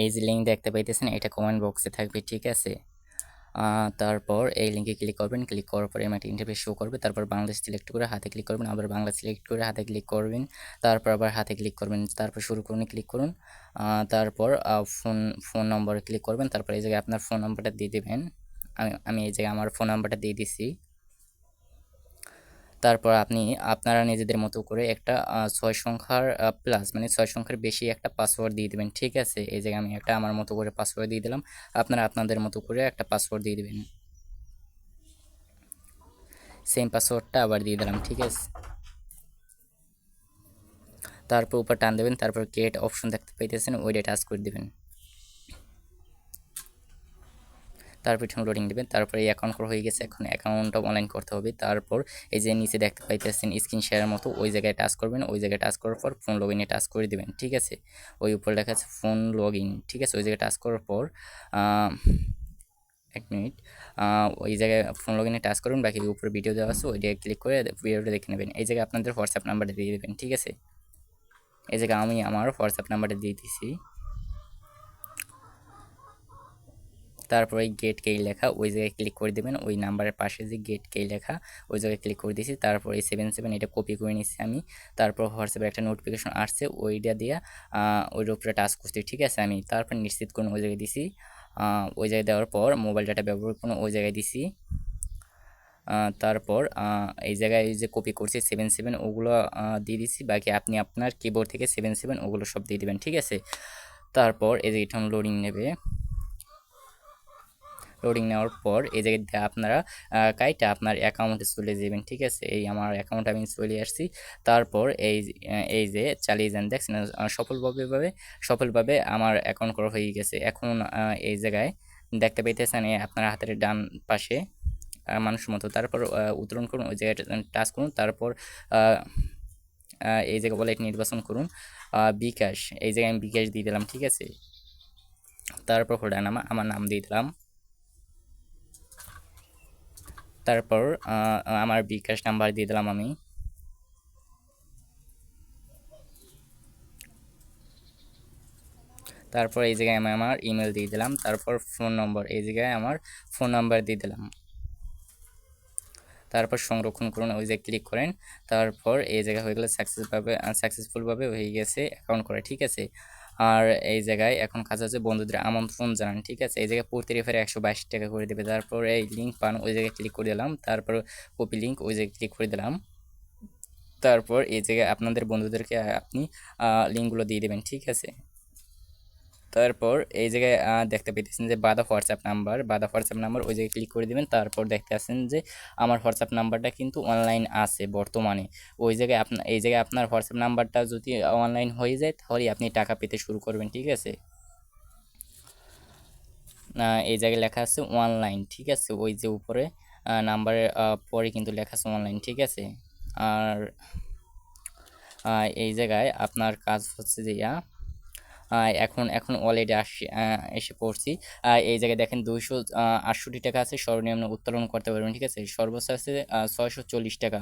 এই যে লিঙ্ক দেখতে পাইতেছেন, এটা কমেন্ট বক্সে থাকবে, ঠিক আছে? তারপর এই লিঙ্কে ক্লিক করবেন ক্লিক করার পরে আমার ইন্টারভিউ শো করবে, তারপর বাংলাদেশ সিলেক্ট করে হাতে ক্লিক করবেন, আবার বাংলা সিলেক্ট করে হাতে ক্লিক করবেন, তারপর আবার হাতে ক্লিক করবেন, তারপর শুরু করুন ক্লিক করুন তারপর ফোন ফোন নম্বরে ক্লিক করবেন, তারপর এই জায়গায় আপনার ফোন নাম্বারটা দিয়ে দেবেন, আমি আমি এই জায়গায় আমার ফোন নাম্বারটা দিয়ে দিছি। তারপর আপনি, আপনারা নিজেদের মতো করে একটা ছয় সংখ্যার প্লাস মানে ছয় সংখ্যার বেশি একটা পাসওয়ার্ড দিয়ে দেবেন, ঠিক আছে? এই জায়গায় আমি একটা আমার মতো করে পাসওয়ার্ড দিয়ে দিলাম, আপনারা আপনাদের মতো করে একটা পাসওয়ার্ড দিয়ে দেবেন। সেম পাসওয়ার্ডটা আবার দিয়ে দিলাম, ঠিক আছে? তারপর উপর টান দেবেন, তারপর ক্রিয়েট অপশন দেখতে পাইতেছেন, ওইটা টাচ করে দেবেন। তারপর একটু লোডিং দেবেন। তারপর এই অ্যাকাউন্ট করা হয়ে গেছে, এখন অ্যাকাউন্টটা অনলাইন করতে হবে। তারপর এই যে নিচে দেখতে পাইতেছেন স্ক্রিন শেয়ারের মতো, ওই জায়গায় টাচ করবেন। ওই জায়গায় টাচ করার পর ফোন লগ ইনে টাচ করে দেবেন, ঠিক আছে? ওই উপরে লেখা আছে ফোন লগ ইন ঠিক আছে? ওই জায়গায় টাচ করার পর এক মিনিট ওই জায়গায় ফোন লগ ইনে টাচ করুন। বাকি উপরে ভিডিও দেওয়া আছে ওই জায়গায় ক্লিক করে ভিডিওটা দেখে নেবেন। এই জায়গায় আপনাদের হোয়াটসঅ্যাপ নাম্বারটা দিয়ে দেবেন, ঠিক আছে? এই জায়গায় আমি আমার হোয়াটসঅ্যাপ নাম্বারটা দিয়ে দিছি। তারপর ওই গেট কেই লেখা, ওই জায়গায় ক্লিক করে দেবেন, ওই নাম্বারের পাশে যে গেট কেই লেখা, ওই জায়গায় ক্লিক করে দিয়েছি, তারপর এই সেভেন সেভেন এটা কপি করে নিচ্ছি আমি, তারপর হোয়াটসঅ্যাপে একটা নোটিফিকেশন আসছে, ওইটা দিয়ে ওইটার উপরে টাচ করছি, ঠিক আছে আমি, তারপর নিশ্চিত করুন ওই জায়গায় দিছি ওই জায়গায় দেওয়ার পর মোবাইল ডাটা ব্যবহার করুন ওই জায়গায় দিছি তারপর এই জায়গায় যে কপি করছি সেভেন সেভেন ওগুলো দিয়ে দিছি, বাকি আপনি আপনার কিবোর্ড থেকে সেভেন সেভেন ওগুলো সব দিয়ে দেবেন, ঠিক আছে? তারপর এই যে এটা লোডিং নেবে লোডিং নেওয়ার পর এই জায়গায় দিয়ে আপনারা কাইটা আপনার অ্যাকাউন্টে চলে যাবেন ঠিক আছে? এই আমার অ্যাকাউন্ট আমি চলে আসছি। তারপর এই এই যে চালিয়ে যান দেখছেন? আহ, সফলভাবে ভাবে সফলভাবে আমার অ্যাকাউন্ট করা হয়ে গেছে। এখন এই জায়গায় দেখতে পাইতেছেন এই আপনার হাতের ডান পাশে মানুষ মতো। তারপর উত্তরণ করুন ওই জায়গায় টাচ করুন। তারপর এই জায়গায় ওয়ালেট নির্বাচন করুন। বিকাশ এই জায়গায় আমি বিকাশ দিয়ে দিলাম ঠিক আছে? তারপর হোল্ডার নামা আমার নাম দিয়ে দিলাম। তারপর আমার বিকাশ নাম্বার দিয়ে দিলাম আমি। তারপর এই জায়গায় আমি আমার ইমেল দিয়ে দিলাম। তারপর ফোন নম্বর এই জায়গায় আমার ফোন নাম্বার দিয়ে দিলাম। তারপর সংরক্ষণ করুন, ওই জায়গায় ক্লিক করেন। তারপর এই জায়গায় হয়ে গেলে সাকসেসভাবে সাকসেসফুলভাবে হয়ে গেছে অ্যাকাউন্ট করে, ঠিক আছে? আর এই জায়গায় এখন কাজ আছে বন্ধুদের আমন্ত্রণ জানান, ঠিক আছে? এই জায়গায় প্রতি রেফারে একশো বাইশ টাকা করে দেবে। তারপর এই লিঙ্ক পান, ওই জায়গায় ক্লিক করে দিলাম। তারপর কপি লিঙ্ক ওই জায়গায় ক্লিক করে দিলাম। তারপর এই জায়গায় আপনাদের বন্ধুদেরকে আপনি লিঙ্কগুলো দিয়ে দেবেন, ঠিক আছে? তারপর এই জায়গায় দেখতে পেতেছেন যে বাদা হোয়াটসঅ্যাপ নাম্বার বাদা হোয়াটসঅ্যাপ নাম্বার ওই জায়গায় ক্লিক করে দিবেন। তারপর দেখতে পাচ্ছেন যে আমার হোয়াটসঅ্যাপ নাম্বারটা কিন্তু অনলাইন আছে বর্তমানে। ওই জায়গায় আপনার এই জায়গায় আপনার হোয়াটসঅ্যাপ নাম্বারটা যদি অনলাইন হয়ে যায় তাহলে আপনি টাকা পেতে শুরু করবেন, ঠিক আছে? এই জায়গায় লেখা আছে অনলাইন ঠিক আছে? ওই যে উপরে নাম্বারের পরে কিন্তু লেখা আছে অনলাইন ঠিক আছে? আর এই জায়গায় আপনার কাজ হচ্ছে যে এখন এখন অলরেডি আসি এসে পড়ছি। এই জায়গায় দেখেন দুইশো আটষট্টি টাকা আছে, সর্বনিম্ন উত্তোলন করতে পারবেন, ঠিক আছে? সর্বোচ্চ আছে ছয়শো চল্লিশ টাকা।